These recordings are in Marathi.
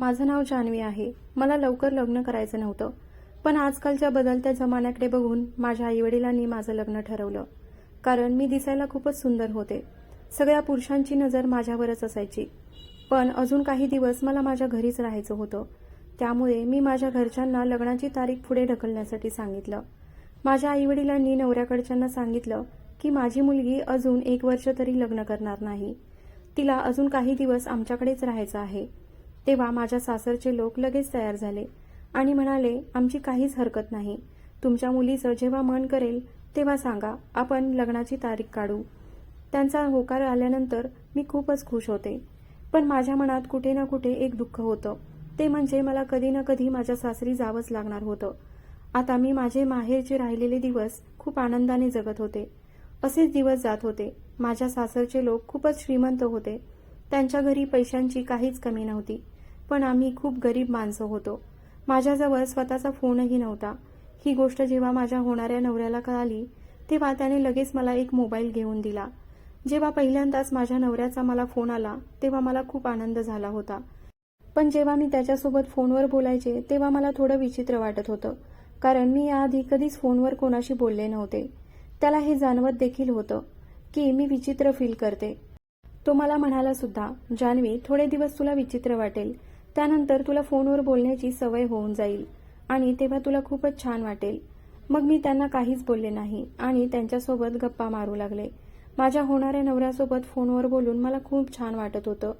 माझं नाव जान्हवी आहे. मला लवकर लग्न करायचं नव्हतं. पण आजकालच्या बदलत्या जमान्याकडे बघून माझ्या आईवडिलांनी माझं लग्न ठरवलं. कारण मी दिसायला खूपच सुंदर होते. सगळ्या पुरुषांची नजर माझ्यावरच असायची. पण अजून काही दिवस मला माझ्या घरीच राहायचं होतं. त्यामुळे मी माझ्या घरच्यांना लग्नाची तारीख पुढे ढकलण्यासाठी सांगितलं. माझ्या आईवडिलांनी नवऱ्याकडच्यांना सांगितलं की माझी मुलगी अजून एक वर्ष तरी लग्न करणार नाही. तिला अजून काही दिवस आमच्याकडेच राहायचं आहे. तेव्हा माझ्या सासरचे लोक लगेच तयार झाले आणि म्हणाले आमची काहीच हरकत नाही. तुमच्या मुलीचं जेव्हा मन करेल तेव्हा सांगा आपण लग्नाची तारीख काढू. त्यांचा होकार आल्यानंतर मी खूपच खुश होते. पण माझ्या मनात कुठे ना कुठे एक दुःख होतं. ते म्हणजे मला कधी ना कधी माझ्या सासरी जावंच लागणार होतं. आता मी माझे माहेरचे राहिलेले दिवस खूप आनंदाने जगत होते. असेच दिवस जात होते. माझ्या सासरचे लोक खूपच श्रीमंत होते. त्यांच्या घरी पैशांची काहीच कमी नव्हती. पण आम्ही खूप गरीब माणसं होतो. माझ्याजवळ स्वतःचा फोनही नव्हता. ही गोष्ट जेव्हा माझ्या होणाऱ्या नवऱ्याला कळाली तेव्हा त्याने लगेच मला एक मोबाईल घेऊन दिला. जेव्हा पहिल्यांदाच माझ्या नवऱ्याचा मला फोन आला तेव्हा मला खूप आनंद झाला होता. पण जेव्हा मी त्याच्यासोबत फोनवर बोलायचे तेव्हा मला थोडं विचित्र वाटत होतं कारण मी याआधी कधीच फोनवर कोणाशी बोलले नव्हते. त्याला हे जाणवत देखील होतं की मी विचित्र फील करते. तो मला म्हणाला सुद्धा जान्हवी थोडे दिवस तुला विचित्र वाटेल. त्यानंतर तुला फोनवर बोलण्याची सवय होऊन जाईल आणि तेव्हा तुला खूपच छान वाटेल. मग मी त्यांना काहीच बोलले नाही आणि त्यांच्यासोबत गप्पा मारू लागले. माझ्या होणाऱ्या नवऱ्यासोबत फोनवर बोलून मला खूप छान वाटत होतं.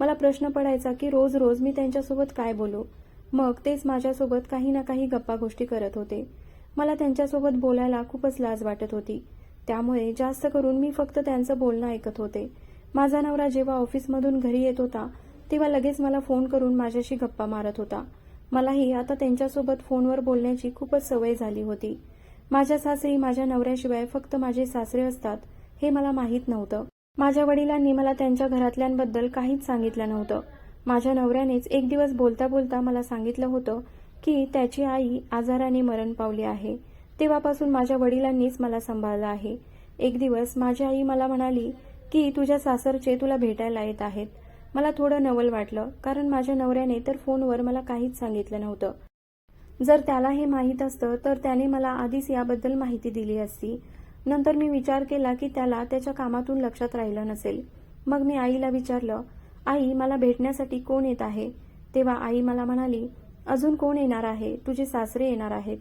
मला प्रश्न पडायचा की रोज रोज मी त्यांच्यासोबत काय बोलू? मग तेच माझ्यासोबत काही ना काही गप्पा गोष्टी करत होते. मला त्यांच्यासोबत बोलायला खूपच लाज वाटत होती. त्यामुळे जास्त करून मी फक्त त्यांचं बोलणं ऐकत होते. माझा नवरा जेव्हा ऑफिसमधून घरी येत होता तेव्हा लगेच मला फोन करून माझ्याशी गप्पा मारत होता. मलाही आता त्यांच्यासोबत फोनवर बोलण्याची खूपच सवय झाली होती. माझ्या सासरी माझ्या नवऱ्याशिवाय फक्त माझे सासरे असतात हे मला माहीत नव्हतं. माझ्या वडिलांनी मला त्यांच्या घरातल्यांबद्दल काहीच सांगितलं नव्हतं. माझ्या नवऱ्यानेच एक दिवस बोलता बोलता मला सांगितलं होतं की त्याची आई आजाराने मरण पावली आहे. तेव्हापासून माझ्या वडिलांनीच मला सांभाळलं आहे. एक दिवस माझी आई मला म्हणाली की तुझ्या सासरचे तुला भेटायला येत आहेत. मला थोडं नवल वाटलं कारण माझ्या नवऱ्याने तर फोनवर मला काहीच सांगितलं नव्हतं. जर त्याला हे माहीत असतं तर त्याने मला आधीच याबद्दल माहिती दिली असती. नंतर मी विचार केला की त्याला त्याच्या कामातून लक्षात राहिलं नसेल. मग मी आईला विचारलं आई मला भेटण्यासाठी कोण येत आहे? तेव्हा आई मला म्हणाली अजून कोण येणार आहे? तुझे सासरे येणार आहेत.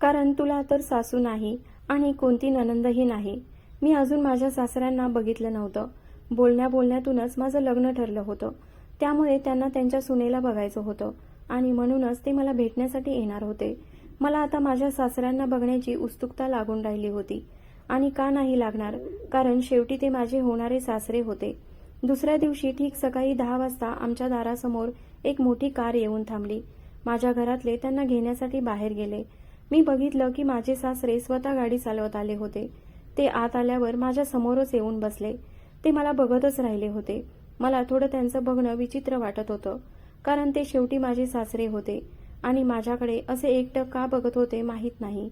कारण तुला तर सासू नाही आणि कोणती ननंदही नाही. मी अजून माझ्या सासऱ्यांना बघितलं नव्हतं. बोलण्या बोलण्यातूनच माझं लग्न ठरलं होतं. त्यामुळे त्यांना त्यांच्या सुनेला बघायचं होतं आणि म्हणूनच ते मला भेटण्यासाठी येणार होते. मला आता माझ्या सासऱ्यांना बघण्याची उत्सुकता लागून राहिली होती. आणि का नाही लागणार? कारण शेवटी ते माझे होणारे सासरे होते. दुसऱ्या दिवशी ठीक सकाळी दहा वाजता आमच्या दारासमोर एक मोठी कार येऊन थांबली. माझ्या घरातले त्यांना घेण्यासाठी बाहेर गेले. मी बघितलं की माझे सासरे स्वतः गाडी चालवत आले होते. ते आत आल्यावर माझ्या समोरच येऊन बसले. ते मला बघतच राहिले होते. मला थोडं त्यांचं बघणं विचित्र वाटत होतं. कारण ते शेवटी माझे सासरे होते. आणि माझ्याकडे असे एकटक का बघत होते माहीत नाही.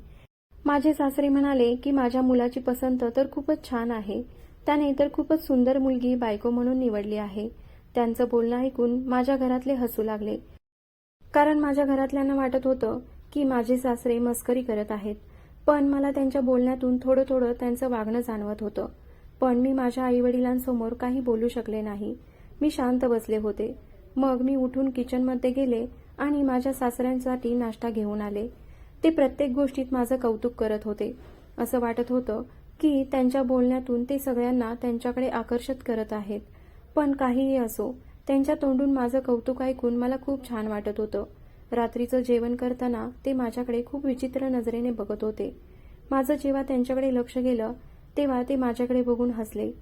माझे सासरे म्हणाले की माझ्या मुलाची पसंत तर खूपच छान आहे. त्याने तर खूपच सुंदर मुलगी बायको म्हणून निवडली आहे. त्यांचं बोलणं ऐकून माझ्या घरातले हसू लागले. कारण माझ्या घरातल्यांना वाटत होतं की माझे सासरे मस्करी करत आहेत. पण मला त्यांच्या बोलण्यातून थोडं थोडं त्यांचं वागणं जाणवत होतं. पण मी माझ्या आईवडिलांसमोर काही बोलू शकले नाही. मी शांत बसले होते. मग मी उठून किचनमध्ये गेले आणि माझ्या सासऱ्यांसाठी नाश्ता घेऊन आले. ते प्रत्येक गोष्टीत माझं कौतुक करत होते. असं वाटत होतं की त्यांच्या बोलण्यातून ते सगळ्यांना त्यांच्याकडे आकर्षित करत आहेत. पण काहीही असो त्यांच्या तोंडून माझं कौतुक ऐकून मला खूप छान वाटत होतं. रात्रीचं जेवण करताना ते माझ्याकडे खूप विचित्र नजरेने बघत होते. माझं जेव्हा त्यांच्याकडे लक्ष गेलं तेव्हा ते माझ्याकडे बघून हसले.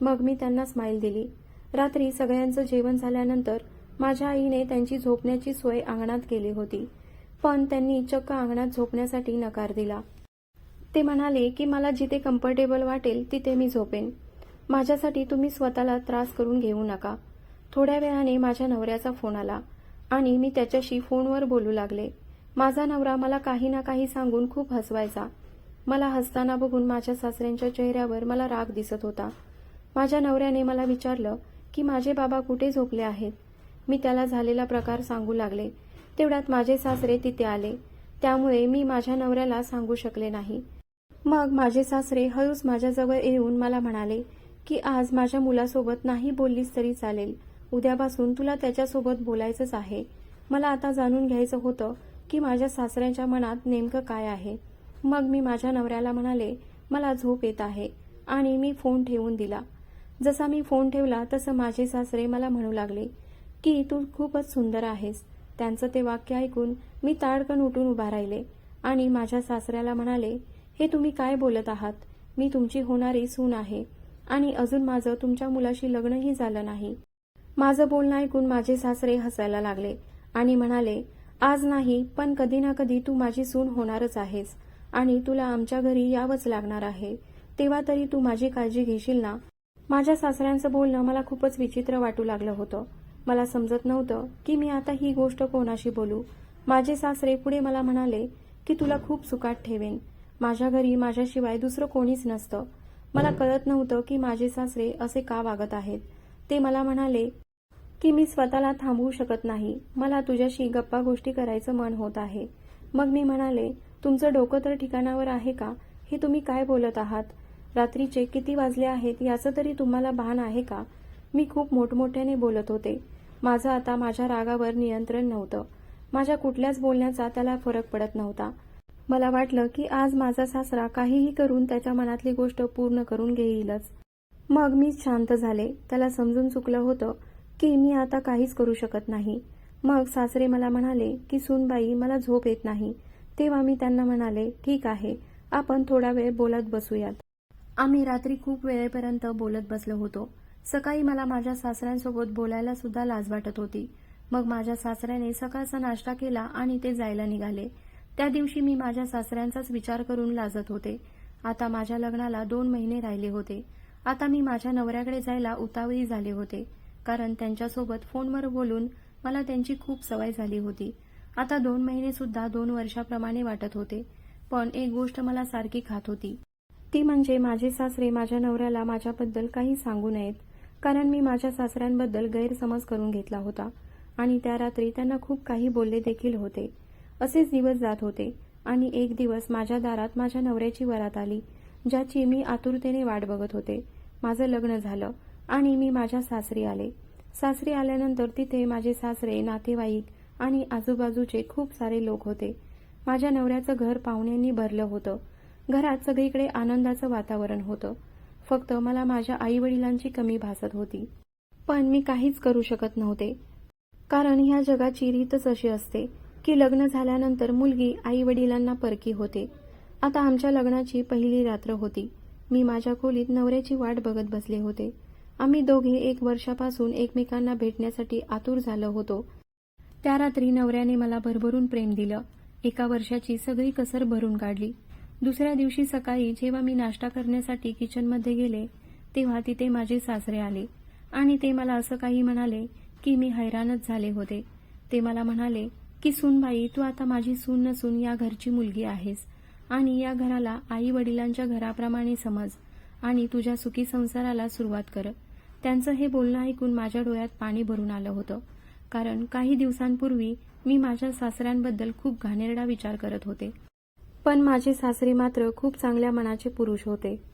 मग मी त्यांना स्माईल दिली. रात्री सगळ्यांचं जेवण झाल्यानंतर माझ्या आईने त्यांची झोपण्याची सोय अंगणात केली होती. पण त्यांनी चक्क अंगणात झोपण्यासाठी नकार दिला. ते म्हणाले की मला जिथे कम्फर्टेबल वाटेल तिथे मी झोपेन. माझ्यासाठी तुम्ही स्वतःला त्रास करून घेऊ नका. थोड्या वेळाने माझ्या नवऱ्याचा फोन आला आणि मी त्याच्याशी फोनवर बोलू लागले. माझा नवरा मला काही ना काही सांगून खूप हसवायचा. मला हसताना बघून माझ्या सासऱ्यांच्या चेहऱ्यावर मला राग दिसत होता. माझ्या नवऱ्याने मला विचारलं की माझे बाबा कुठे झोपले आहेत? मी त्याला झालेला प्रकार सांगू लागले. तेवढ्यात माझे सासरे तिथे आले. त्यामुळे मी माझ्या नवऱ्याला सांगू शकले नाही. मग माझे सासरे हळूच माझ्याजवळ येऊन मला म्हणाले की आज माझ्या मुलासोबत नाही बोललीस तरी चालेल. उद्यापासून तुला त्याच्यासोबत बोलायचंच आहे. मला आता जाणून घ्यायचं होतं की माझ्या सासऱ्यांच्या मनात नेमकं काय आहे. मग मी माझ्या नवऱ्याला म्हणाले मला झोप येत आहे. आणि मी फोन ठेवून दिला. जसा मी फोन ठेवला तसं माझे सासरे मला म्हणू लागले की तू खूपच सुंदर आहेस. त्यांचं ते वाक्य ऐकून मी ताडकन उठून उभा राहिले आणि माझ्या सासऱ्याला म्हणाले हे तुम्ही काय बोलत आहात? मी तुमची होणारी सून आहे आणि अजून माझं तुमच्या मुलाशी लग्नही झालं नाही. माझं बोलणं ऐकून माझे सासरे हसायला लागले आणि म्हणाले आज नाही पण कधी ना कधी तू माझी सून होणारच आहेस. आणि तुला आमच्या घरी यावंच लागणार आहे. तेव्हा तरी तू माझी काळजी घेशील ना? माझ्या सासऱ्यांचं बोलणं मला खूपच विचित्र वाटू लागलं होतं. मला समजत नव्हतं की मी आता ही गोष्ट कोणाशी बोलू. माझे सासरे पुढे मला म्हणाले की तुला खूप सुखात ठेवेन. माझ्या घरी माझ्याशिवाय दुसरं कोणीच नसतं. मला कळत नव्हतं की माझे सासरे असे का वागत आहेत. ते मला म्हणाले की मी स्वतःला थांबवू शकत नाही. मला तुझ्याशी गप्पा गोष्टी करायचं मन होत आहे. मग मी म्हणाले तुमचं डोकं तर ठिकाणावर आहे का? हे तुम्ही काय बोलत आहात? रात्रीचे किती वाजले आहेत याचं तरी तुम्हाला भान आहे का? मी खूप मोठमोठ्याने बोलत होते. माझं आता माझ्या रागावर नियंत्रण नव्हतं. माझ्या कुठल्याच बोलण्याचा त्याला फरक पडत नव्हता. मला वाटलं की आज माझा सासरा काहीही करून त्याच्या मनातली गोष्ट पूर्ण करून घेईलच. मग मी शांत झाले. त्याला समजून चुकलं होतं की मी आता काहीच करू शकत नाही. मग सासरे मला म्हणाले की सूनबाई मला झोप येत नाही. तेव्हा मी त्यांना म्हणाले ठीक आहे आपण थोडा वेळ बोलत बसूयात. आम्ही रात्री खूप वेळेपर्यंत बोलत बसलो होतो. सकाळी मला माझ्या सासऱ्यांसोबत बोलायला सुद्धा लाज वाटत होती. मग माझ्या सासऱ्याने सकाळचा नाश्ता केला आणि ते जायला निघाले. त्या दिवशी मी माझ्या सासऱ्यांचाच विचार करून लाजत होते. आता माझ्या लग्नाला दोन महिने राहिले होते. आता मी माझ्या नवऱ्याकडे जायला उतावळी झाले होते. कारण त्यांच्यासोबत फोनवर बोलून मला त्यांची खूप सवय झाली होती. आता दोन महिने सुद्धा दोन वर्षाप्रमाणे वाटत होते. पण एक गोष्ट मला सारखी खात होती. ती म्हणजे माझे सासरे माझ्या नवऱ्याला माझ्याबद्दल काही सांगू नयेत कारण मी माझ्या सासऱ्यांबद्दल गैरसमज करून घेतला होता आणि त्या रात्री त्यांना खूप काही बोलले देखील होते. असेच दिवस जात होते आणि एक दिवस माझ्या दारात माझ्या नवऱ्याची वरात आली ज्याची मी आतुरतेने वाट बघत होते. माझं लग्न झालं आणि मी माझ्या सासरी आले. सासरी आल्यानंतर तिथे माझे सासरे नातेवाईक आणि आजूबाजूचे खूप सारे लोक होते. माझ्या नवऱ्याचं घर पाहुण्यांनी भरलं होतं. घरात सगळीकडे आनंदाचं वातावरण होतं. फक्त मला माझ्या आई वडिलांची कमी भासत होती. पण मी काहीच करू शकत नव्हते. कारण ह्या जगाची रीतच अशी असते की लग्न झाल्यानंतर मुलगी आई वडिलांना परकी होते. आता आमच्या लग्नाची पहिली रात्र होती. मी माझ्या खोलीत नवऱ्याची वाट बघत बसले होते. आम्ही दोघे एक वर्षापासून एकमेकांना भेटण्यासाठी आतुर झालो होतो. त्या रात्री नवऱ्याने मला भरभरून प्रेम दिलं. एका वर्षाची सगळी कसर भरून काढली. दुसऱ्या दिवशी सकाळी जेव्हा मी नाश्ता करण्यासाठी किचनमध्ये गेले तेव्हा तिथे माझे सासरे आले. आणि ते मला असं काही म्हणाले की मी हैराणच झाले होते. ते मला म्हणाले की सूनबाई तू आता माझी सून नसून या घरची मुलगी आहेस. आणि या घराला आई वडिलांच्या घराप्रमाणे समज आणि तुझ्या सुखी संसाराला सुरुवात कर. त्यांचं हे बोलणं ऐकून माझ्या डोळ्यात पाणी भरून आलं होतं. कारण काही दिवसांपूर्वी मी माझ्या सासऱ्यांबद्दल खूप घाणेरडा विचार करत होते. पण माझे सासरे मात्र खूप चांगल्या मनाचे पुरुष होते.